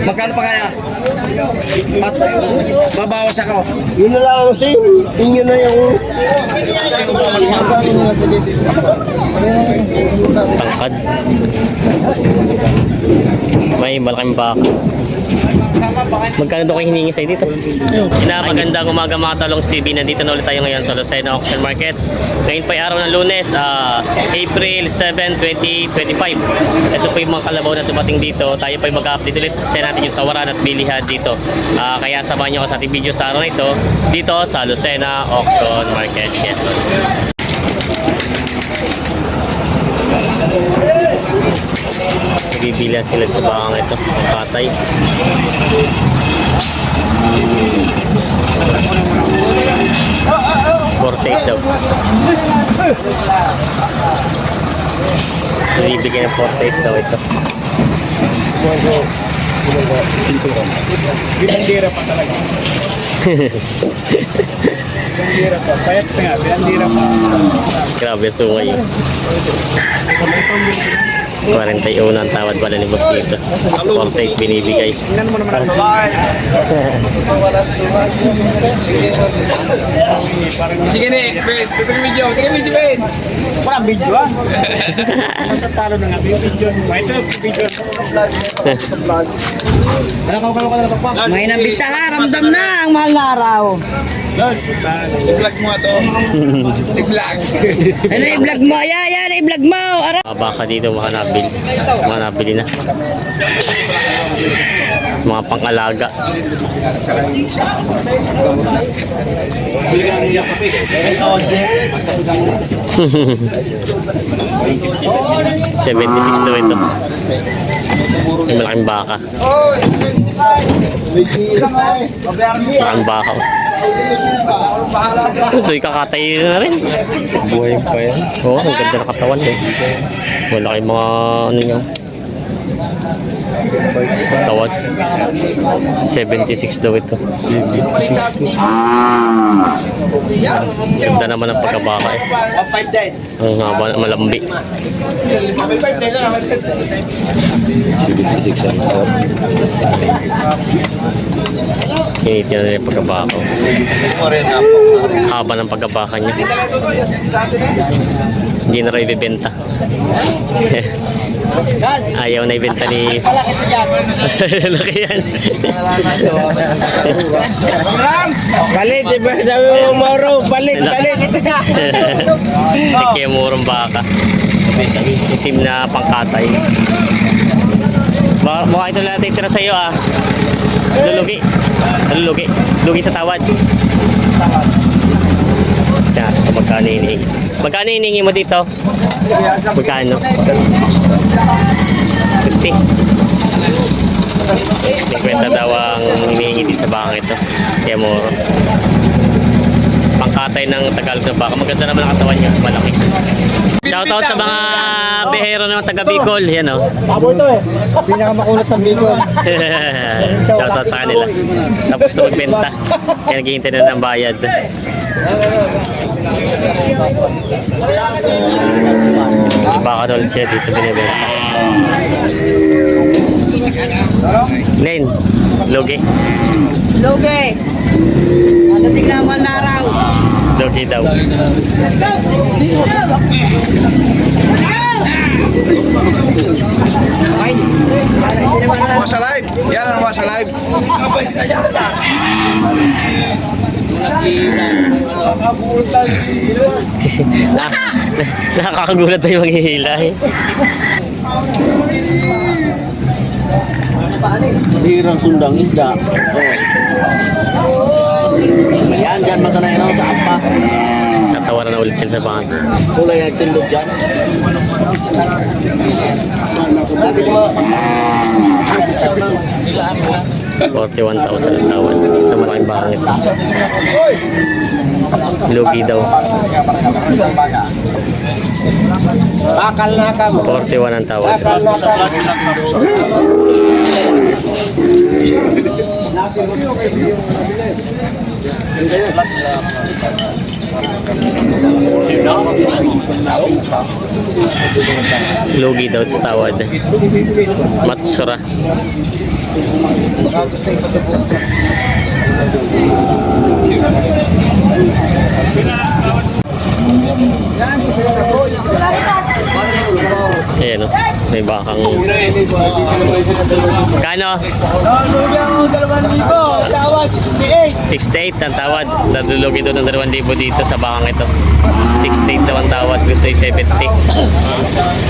Magkano pa kaya? At babawas ako. Yun na lang ang same. Inyo na yung... Tangkad. May malaking baka. Magkano daw kayo hiningi sa'yo dito? Ina, magandang umaga mga talong TV. Nandito na ulit tayo ngayon sa Lucena Auction Market. Ngayon pa araw ng lunes, ah, April 7, 2025. Ito po yung mga kalabaw na dumating dito. Tayo pa ay mag-update ulit kasi natin yung tawaran at bilihan dito. Ah, kaya samahan nyo ako sa ating video sa araw na ito dito sa Lucena Auction Market. Yes, Lord. Bibilihan sila sa bakang ito. Patay. Forte daw. Bibigyan ng forte daw ito. Binandira pa talaga. Binandira pa. Payat nga, binandira pa. Grabe sungay. 41 ang tawad pala ni boss dito. 48 binibigay. Sige ni. Tutuloy video. Sige video, Ben. Parang video ah. Matatalo na nga. Video. May ito, video. Ano ka ka ka pa? May nabita ha, ramdam na ang mahal na araw. I-vlog mo ito. Si vlog. Ano i-vlog mo? Ayan, ayan, i-vlog mo. Ara. Mga baka dito mga nabili. Mga nabili na. Mga pang-alaga. Seventy-six daw ito. Malaking baka. Malaking baka. Ito, ikakatay na rin. Buhay pa yan. Oo, ang ganda ng katawan eh. Wala kayong mga ano nyo. Katawan. 76 daw ito. Ganda naman ang pagkabaka eh. 1.5 din. Ang haba, malambi. 1.5 din na. 76 ang tao. Kiniti na nila yung pagkabaka. Haba ng pagkabaka niya. Hindi na rin ibibenta. Ayaw na ibenta ni... Laki yan. Balit, diba? Sabi mo, Moro. Ito ka. Kaya murong baka. Itim na pangkatay. Baka, baka ito lang titira sa iyo ah. Lulugi. Lulugi. Lugi sa tawad. Yan, ito magkano hinihingi. Magkano hinihingi mo dito? Magkano? 50. 50 daw ang hinihingi dito sa bakang ito. Kaya muro. Pangkatay ng Tagalog na baka. Maganda naman ang katawan niya. Malaki. Shoutout sa mga behero ng taga Bicol. Yan o. Pabo ito eh. Pinakamakulat ng Bicol. Shoutout sa kanila. Tapos na magbenta. Kaya naghihintay na ng bayad. Baka ulit siya dito binibenta. Len, logi. Lugi. Dating na ang mahal na araw. Logi daw. Mga sa live. Yan ang mga sa live. Na, nakakagulat tayo maghihila eh. Sirang sundang isda. Ayan, dyan matanay na sa apa. Tatawaran na ulit sila sa bangka. Kulay ang tindog dyan. 41,000 ang tawad sa malaking bangit. Lugi daw. Bakal na ka mo. 41 ang tawad. Bakal na ka. Lugi daw sa tawad. Matsura. Ayan o. May bakang... Kano? Tawad 68. 68 ang tawad. Nadulog ito ng 2,000 dito sa bakang ito. 68 daw ang tawad. Gusto ay 70.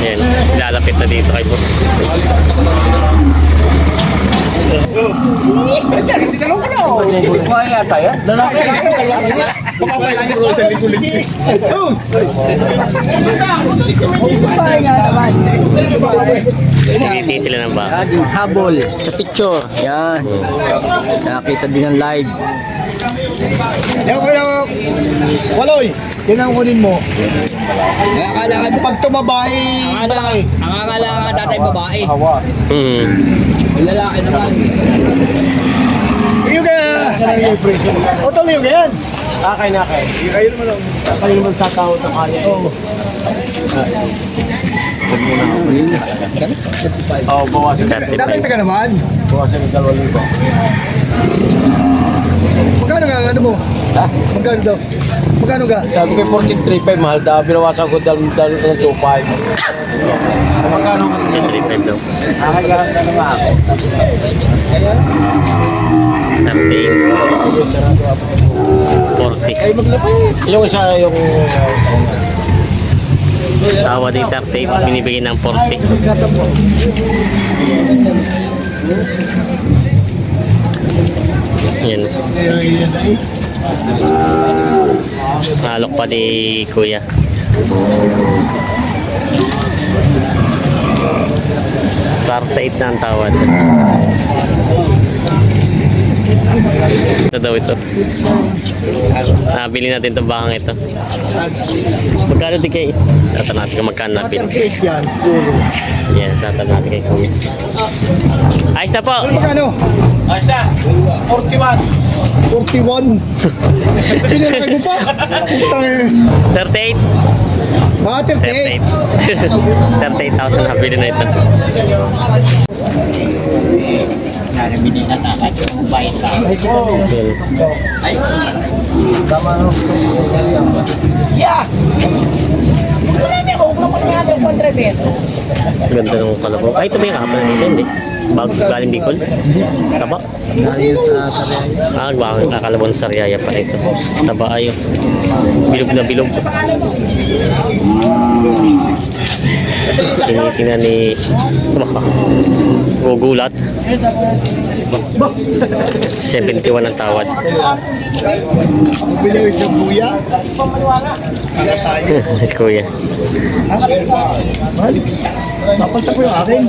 Ayan. Lalapit na dito kay boss. Kuha yata yan. Lalaki. Papapalagay ko sa ligo-ligo. Tiniti sila ng baka. Habol sa picture. Yan. Nakakita din ng live. Yung kaya, waloy, yun ang kunin mo. Akala Pag tumabae, malaki. Ang akala nga dati babae. Hmm. Lalaki naman. Yung kaya, o yung yan. Akay na akay. Kayo naman ang, Kayo naman tatawag na kaya. Oo. Oo, bawasan. dapat 35. ka naman. Bawasan ng dalawang libo. Magkano nga, ano mo? Magkano daw? Magkano ka? Sabi ko 43.5 mahal daw. Binawasan ko dal dal ng 2.5. Magkano ka? 35 daw. Akay ka na naman ako. 38. 40. Ay, maglapay. Yung isa, yung... Tawad ay 38. Binibigay ng 40. Yan. Halok pa ni Kuya. Thirty-eight na ang tawad. Ito daw ito. Nabili natin itong bakang ito. Magkano di kay? Tata natin kung magkano nabili. 38 yan, siguro. Yan, tata natin kay Kuya. Ayos na po! Magkano? Basta, 41. 41. Pinilaki mo pa? Putang ina. 38! Mga 38. 38. 38,000 nabili na ito. Yan. Ganda ng kalabaw. Ay, ito yung kahapon na dito? Hindi. Bago galing Bicol? Taba? Ah, bakit kakalabaw ng Sariaya pa ito. Taba ayo. Bilog na bilog. Tinitingnan ni Gugulat. 71 ang tawad. Bili siya buya. Kaya tayo. si Kuya. Mahal. Napalta ko yung akin.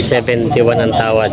71 ang tawad.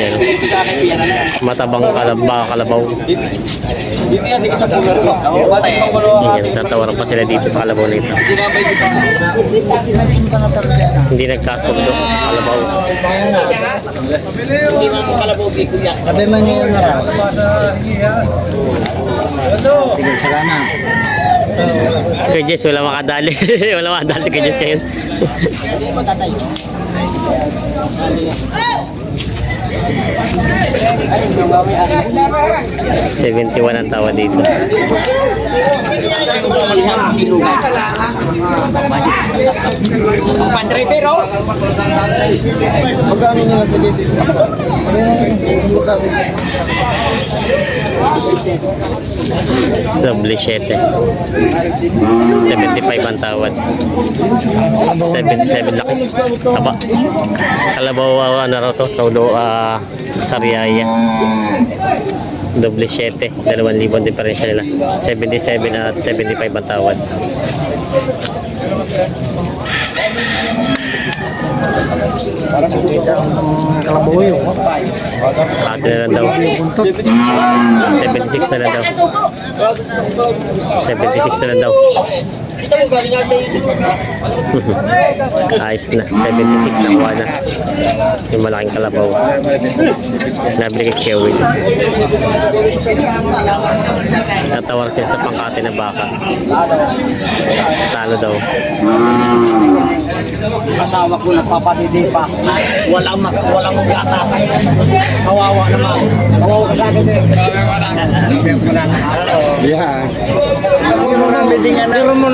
Yan. Matabang kalaba, kalabaw. Yan, tatawaran pa sila dito sa kalabaw na ito. Hindi nagkasundo, kalabaw. Sabi man niya narap. Sige, salamat. Si Kuya Jess, wala makadali. wala makadali si Kuya Jess ngayon. Seventy-one ang tawa dito. Magkano nila sa dito? Doble 7. 75 ang tawad. 77 laki. Taba. Kalabaw uh, ano raw to? Todo uh, Sariaya. Doble 7. 2,000 ang diferensya nila. 77 at 75 ang tawad. Yun. Ate na lang daw. 76 na lang daw. 76 na lang daw. Ito mo, galing nga sa isip. Ayos na. 76 na kuha na. Yung malaking kalabaw. Nabili kay Kewin. Natawar siya sa pangkate na baka. Talo daw. Asawa ko nagpapatidi pa. Walang maka, walang gatas. Kawawa naman. Kawawa ka sa akin eh. Yeah. Pero mo,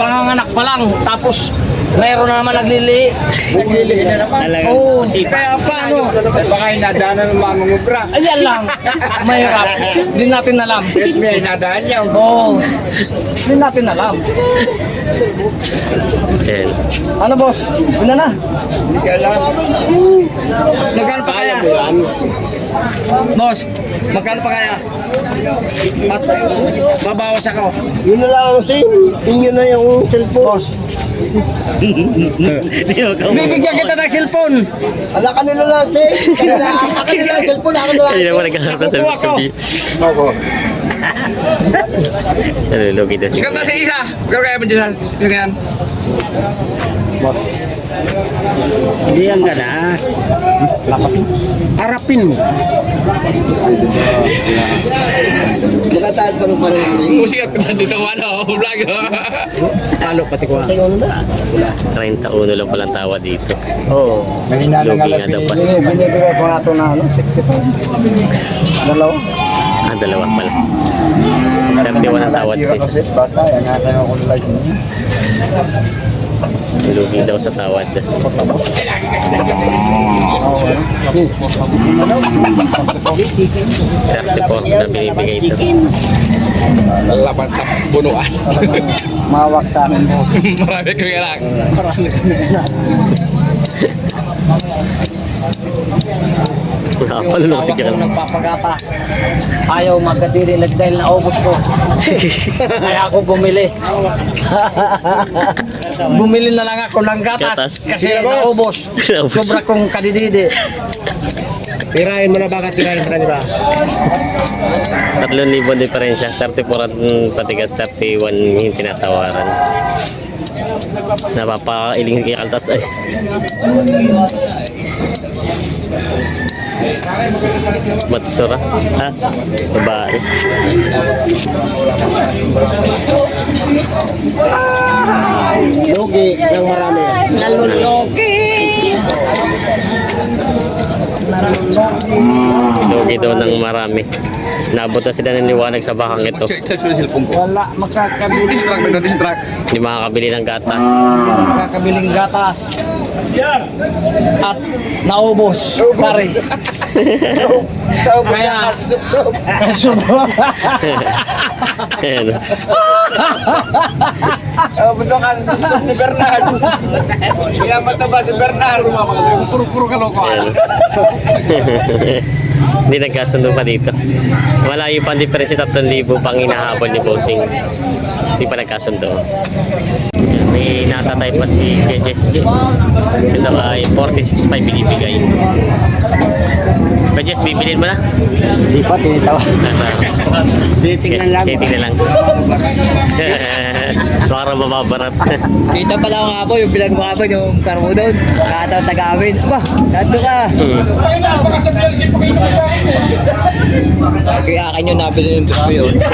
panganganak pa lang. Tapos, mayroon na naman naglili. Naglilihi na naman. Oo, kaya paano? Baka inadaanan ng mga mangubra. Ayan lang. Mahirap. Hindi natin alam. Kahit may inadaan niya. Oo. Hindi natin alam. Ayan. Ano boss? Una na. Hindi ka alam. Magkano pa kaya? Kaya. Boss, magkano pa kaya? At babawas ako. Yun na lang sim. Inyo na yung cellphone. Boss. Bibigyan kita ng cellphone. Ala ka nila lang sim. Kanila, ako nila ang cellphone. Ako nila Ayun naman nagkaharap sa Nakukuha ko. Sabi. Ako. Nalulugi daw si Sikat na si isa. Pero kaya mo dyan sa ganyan. Hindi yan ka na. Harapin mo. Magkatahan pa nung parang Musikat ko dyan dito ano, vlog. Talo pati ko. 31 lang palang tawa dito. Oo. Mahina na nga Lugi nga daw pa. Binibigay ko nga ito na ano, 65. Dalawa. Ah, dalawa pala. 31 ang tawad sis. Kasi bata, yan nga tayo ako nila niya. Lugi daw sa tawad. Thirty-four na binibigay ito. Laban sa bunuan. Mawak sa amin mo. Marami kami anak. Marami kami Tawag ko Kiran. nagpapagatas. Ayaw magkatirinig dahil naubos ko. Kaya ako bumili. Bumili na lang ako ng gatas, Gatas. kasi naubos. Naubos. Sobra kong kadididi. Tirahin mo na baka tirahin mo na di ba? 3,000 ang diferensya. 34 at mm, patigas 31 yung tinatawaran. Napapailing kay Kaltas ay. Matsura. Ha? Babae. Lugi ng marami. Lugi daw ng marami. Naabot na sila ng liwanag sa bakang ito. Wala makakabili. Distract na distract. Hindi makakabili ng gatas. Makakabiling gatas. At naubos. Pare. Ba Kaya- siya kasusubsob? Ayan. Tao ba siya kasusubsob ni Bernard? Kaya mataba si Bernard. Puro-puro kalokohan. Hindi nagkasundo pa dito. Malayo pa ang diferensya 3,000 pang hinahabol ni Bossing. Hindi pa nagkasundo. May natatay pa si Jejes. Ito ay 46.5 binibigay. Jejes, bibilin mo na? Hindi pa, tinitawa. Titingnan lang. Titingnan lang. Baka raw mababarat. Kita pala ako nga po, yung pinagmakapan yung karmo doon. Nakataw tagamin. Ba, nando ka. Hmm. Kaya akin yung nabili yung gusto yun.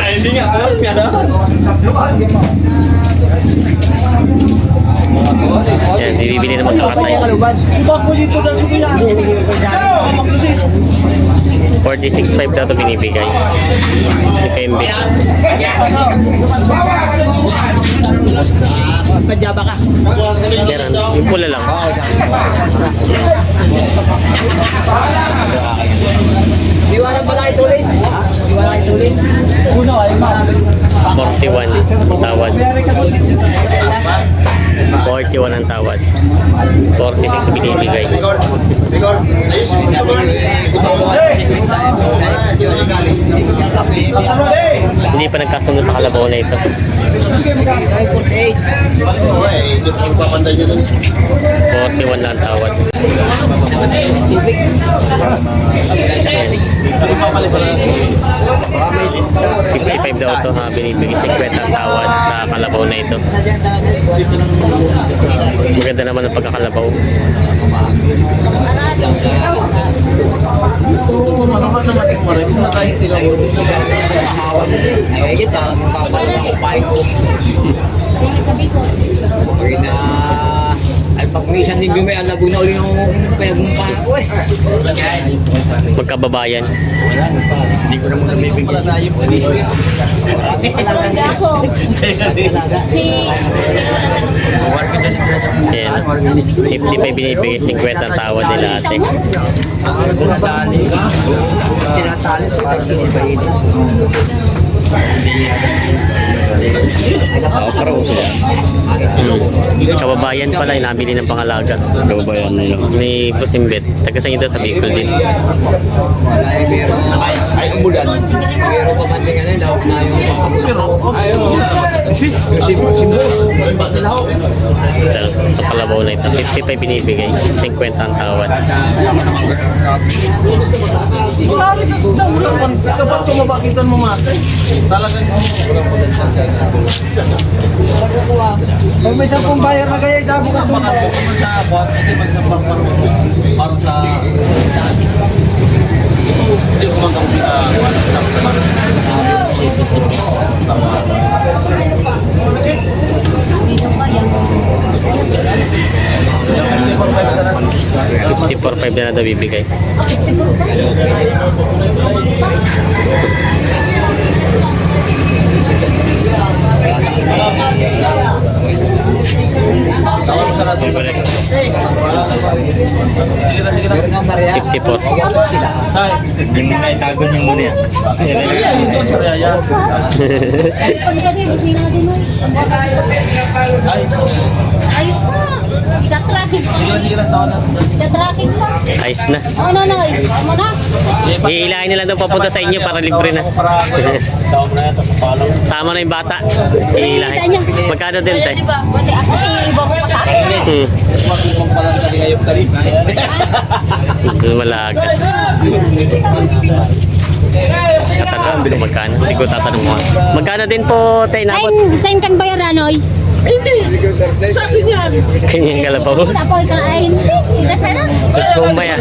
Yan, bibili naman kakatay. 46.5 daw ito binibigay. Depende. Padyaba ka. Meron. Yung pula lang. Iwanan pala ito ulit. Iwanan ito ulit. Uno ay ma. 41 tawad. 41 ang tawad. 46 binibigay. Hindi pa nagkasundo sa kalabaw na ito. 41 lang ang tawad. Ayan. 55 daw to ha, binibigay 50 ang tawad sa kalabaw na ito. Maganda naman ang pagkakalabaw. Eh, kita, ang kapal ng kumain ko. Pag na... Pag minsan din may alago na uli ng kaya gumpa ako eh. Magkababayan. Hindi ko naman. Marami talaga. ako. Si, sino wala sa Ayan. 55 binibigay 50 ang tawad nila ate. Tinatali sa parang kinibayin pero sila. Hmm. Kababayan pala, yung nabili ng pangalaga. Kababayan nila. Ni Pusimbet. Taga sa inyo sa Bicol din. Ay, umulan. Pero pa man din ano, lahok na Ay, oo. Yung si si boss. Na Sa kalabaw na ito. 55 binibigay. 50 ang tawad. Kapag tumabakitan mo nga, talagang Pag may sampung bayar na kaya, isabo ka doon. naman sa akwat, hindi sa parang sa hindi kapita Fifty-four five na daw bibigay. Sige na, sige na. 54. Hindi mo na itago yung muna yan. Ay, Pa. sige na, sige tawa na. Katraffic pa. Ayos na. Oh, no, no. Ano na? Iilahin nila daw papunta sa inyo para libre na. Tawa mo na. Sama yung bata. Isa Iilahin. Magkano din tayo? Pati ako kasi yung iba ko pa sa akin. Hmm. Malaga. Tatanong ko magkano. Hindi ko tatanong mo. Magkano din po tayo nabot? Sign, sign kan bayar Ranoy? Kanyang kalabaw. Tapos kain. Hindi sana. Tapos bumaya.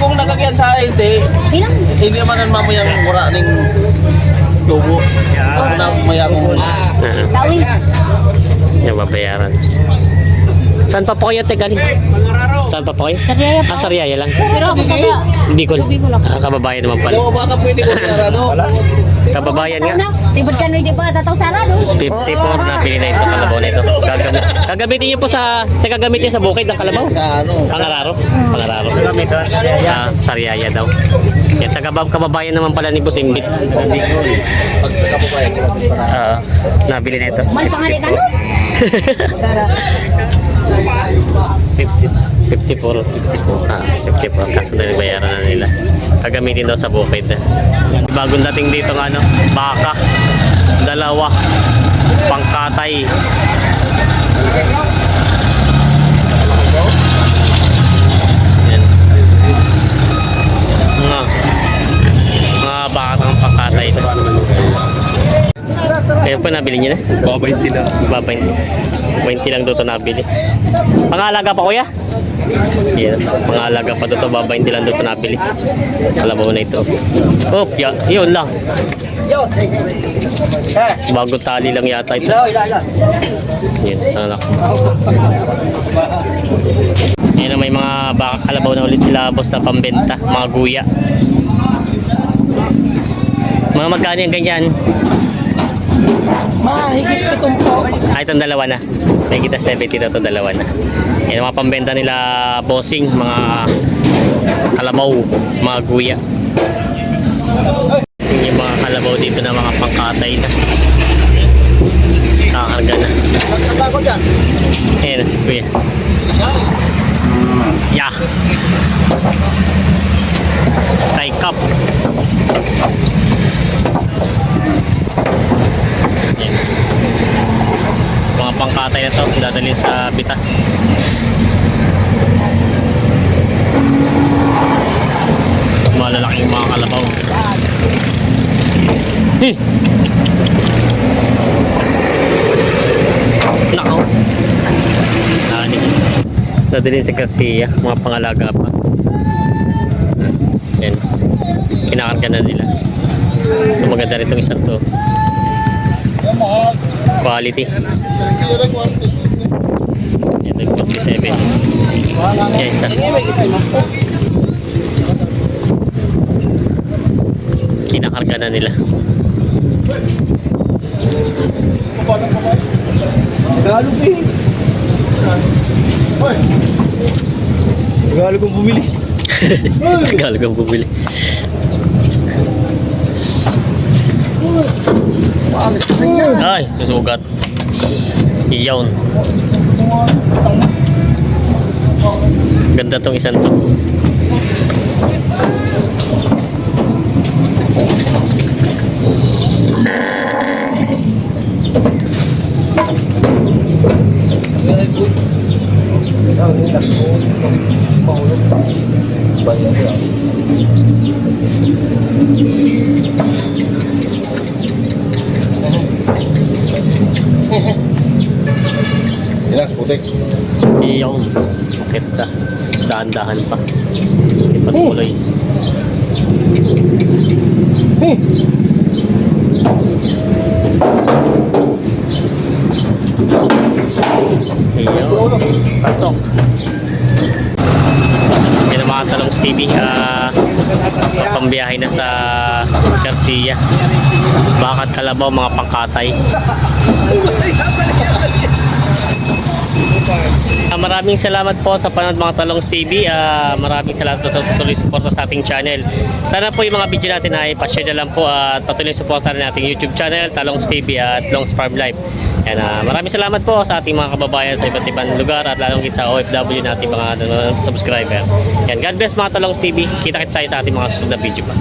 Kung nagkakyan sa hindi, Bilang. hindi naman ang mamayang mura ning tubo. Pag na mamayang Ah, Tawin. yung babayaran. Saan pa po kayo te galing? Saan pa po kayo? Sariaya Ah, pa. Sariaya lang. Pero ako taga. Bicol ako. Ah, kababayan naman pala. Ano ba ka pwede ko ano? Kababayan nga. Tibad ka no, di pa tataw sana no? 54 na pili na ito kalabaw na ito. Gagamit, gagamitin niyo po sa, gagamit niyo sa bukid ng kalabaw? Sa ano? Pangararo? Pangararo. Ah, Sariaya daw. Yan, taga kababayan naman pala ni ko para Ah, nabili na ito. Ka no? 50, 54. Ah, 54. Kaso na bayaran na nila. Gagamitin daw sa bukid. Bagong dating dito ng ano, baka. Dalawa. Pangkatay. Yan. Mga, mga baka ng pangkatay ito. Kaya po nabili niyo na? Din na. Babay. 20 lang dito nabili. Pangalaga pa kuya? Yan. Pangalaga pa dito. Babay hindi lang dito nabili. Kalabaw na ito. Oh, ya, yun lang. Bago tali lang yata ito. Yan, anak. Yan na may mga baka kalabaw na ulit sila boss na pambenta. Mga guya. Mga magkano yung ganyan? Mahigit pitong po. Ah, itong dalawa na. May kita 70 na ito, dalawa na. Yan mga pambenta nila bossing, mga kalabaw, mga guya. Yung mga kalabaw dito na mga pangkatay na. Nakakarga na. Ayan na si kuya. Yeah. Tie cup. Ayan. Mga pangkatay na to, dadali sa bitas. Malalaki yung mga kalabaw. Eh! Nakaw. Anis. Nadalhin si Garcia, mga pangalaga pa. Yan. Kinakarga na nila. Maganda rin itong isang to. Quality. Ito yung 47. Yan, isa. Kinakarga na nila. Tagalog eh. Tagalog ang bumili. Tagalog ang bumili. Ay, susugat. Iyawn. Ganda tong isang to. Yes, putik. Iyawn. Bakit ka? Dahan-dahan pa. Ipatuloy. Iyawn. Pasok. Yan ang mga talong Stevie. Ah, pambiyahe na sa Garcia. Bakat kalabaw, mga pangkatay. Ah, maraming salamat po sa panood mga Talongs TV. Ah, maraming salamat po sa tuloy suporta sa ating channel. Sana po yung mga video natin ay pa-share na lang po at patuloy suporta rin ating YouTube channel, Talongs TV at Longs Farm Life. Yan, ah, maraming salamat po sa ating mga kababayan sa iba't ibang lugar at lalong sa OFW nating mga ano, subscriber. Yan, God bless mga Talongs TV. Kita-kits tayo sa ating mga susunod na video pa.